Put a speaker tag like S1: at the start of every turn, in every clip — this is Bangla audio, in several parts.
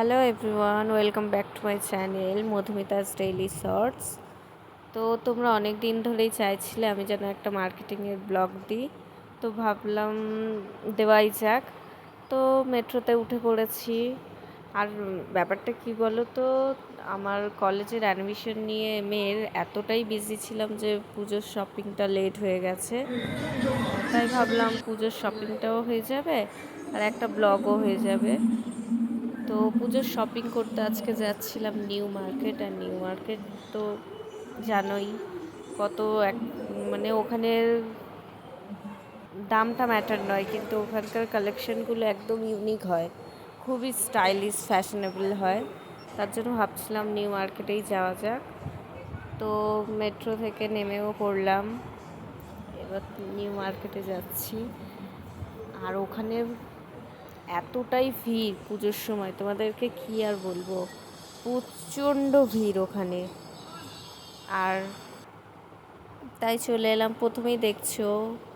S1: Hello everyone, welcome back to my channel Madhumita's daily shorts. তো তোমরা অনেক দিন ধরেই চাইছিলে আমি যেন একটা মার্কেটিংয়ের ব্লগ দিই। তো ভাবলাম দেওয়াই যাক। তো মেট্রোতে উঠে পড়েছি। আর ব্যাপারটা কি বলো তো আমার কলেজের অ্যাডমিশন নিয়ে মেয়ের এতটাই বিজি ছিলাম যে পুজোর শপিংটা লেট হয়ে গেছে। তাই ভাবলাম পুজোর শপিংটাও হয়ে যাবে আর একটা ব্লগও হয়ে যাবে। তো পুজোর শপিং করতে আজকে যাচ্ছিলাম নিউ মার্কেট আর নিউ মার্কেট তো জানোই কত এক মানে ওখানের দামটা ম্যাটার নয়, কিন্তু ওখানকার কালেকশনগুলো একদম ইউনিক হয়, খুবই স্টাইলিশ ফ্যাশনেবল হয়। তার জন্য ভাবছিলাম নিউ মার্কেটেই যাওয়া যাক। তো মেট্রো থেকে নেমেও পড়লাম, এবার নিউ মার্কেটে যাচ্ছি। আর ওখানে এতটাই ভিড় পুজোর সময়, তোমাদেরকে কি আর বলব? প্রচণ্ড ভিড় ওখানে। আর তাই চলে এলাম, প্রথমেই দেখছ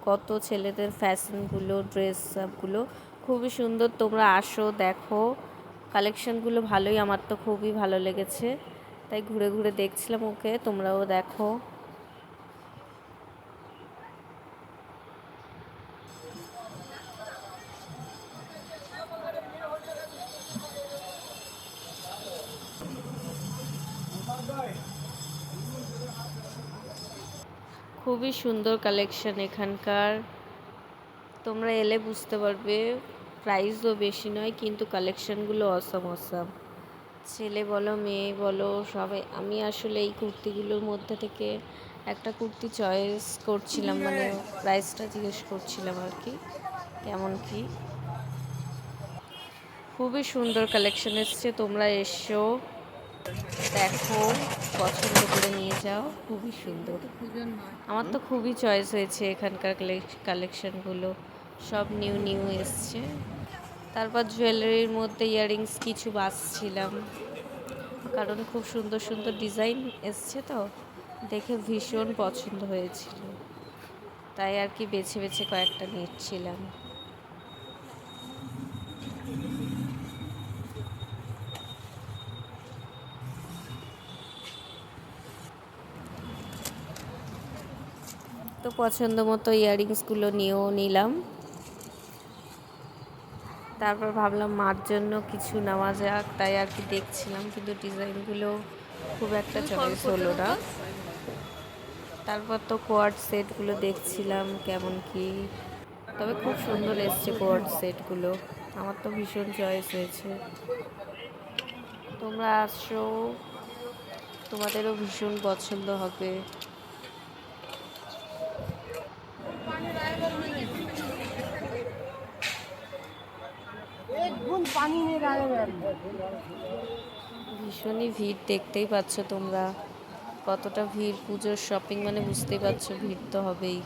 S1: কত ছেলেদের ফ্যাশনগুলো ড্রেস সবগুলো খুবই সুন্দর, তোমরা আসো, দেখো। কালেকশনগুলো ভালোই, আমার তো খুবই ভালো লেগেছে। তাই ঘুরে ঘুরে দেখছিলাম ওকে, তোমরাও দেখো। খুবই সুন্দর কালেকশন এখানকার। তোমরা এলে বুঝতে পারবে প্রাইসও বেশি নয় কিন্তু কালেকশনগুলো অসম অসম ছেলে বলো মেয়ে বলো সবাই আমি আসলে এই কুর্তিগুলোর মধ্যে থেকে একটা কুর্তি চয়েস করছিলাম মানে প্রাইসটা জিজ্ঞেস করছিলাম আর কি কেমন কি? খুবই সুন্দর কালেকশন এসছে তোমরা এসো। দেখো, পছন্দ করে নিয়ে যাও, খুবই সুন্দর। আমার তো খুবই চয়েস হয়েছে এখানকার কালেকশনগুলো সব নিউ নিউ এসছে। তারপর জুয়েলারির মধ্যে ইয়াররিংস কিছু বাছছিলাম কারণ খুব সুন্দর সুন্দর ডিজাইন এসছে তো। দেখে ভীষণ পছন্দ হয়েছিল। তাই আর কি বেছে বেছে কয়েকটা নিচ্ছিলাম। তো পছন্দ মতো ইয়াররিংসগুলো নিয়েও নিলাম। তারপর ভাবলাম মার জন্য কিছু নেওয়া যাক, তাই আর কি দেখছিলাম, কিন্তু ডিজাইনগুলো খুব একটা চয়েস হলো না। তারপর তো কোয়ার্ড সেটগুলো দেখছিলাম, কেমন কি। তবে খুব সুন্দর এসছে কোয়ার্ড সেটগুলো, আমার তো ভীষণ চয়েস হয়েছে। তোমরা আসো, তোমাদেরও ভীষণ পছন্দ হবে। ভীষণই ভিড় দেখতেই পাচ্ছ তোমরা। কতটা ভিড়, পুজোর শপিং মানে বুঝতেই পারছ ভিড় তো হবেই।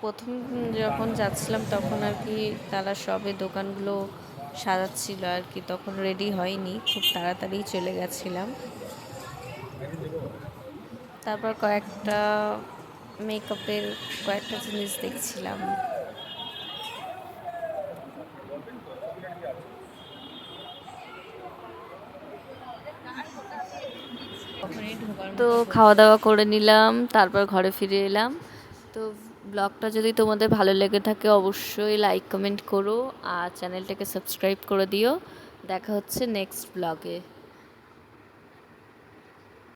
S1: প্রথম যখন যাচ্ছিলাম তখন আর কি তারা সবে দোকানগুলো সাজাচ্ছিল আর কি, তখন রেডি হয়নি, খুব তাড়াতাড়ি চলে গেছিলাম। তারপর কয়েকটা মেকআপের কয়েকটা জিনিস দেখছিলাম। তো খাওয়া দাওয়া করে নিলাম, তারপর ঘরে ফিরে এলাম। তো ব্লগটা যদি তোমাদের ভালো লেগে থাকে, অবশ্যই লাইক, কমেন্ট করো আর চ্যানেলটাকে সাবস্ক্রাইব করে দিও। দেখা হচ্ছে নেক্সট ব্লগে।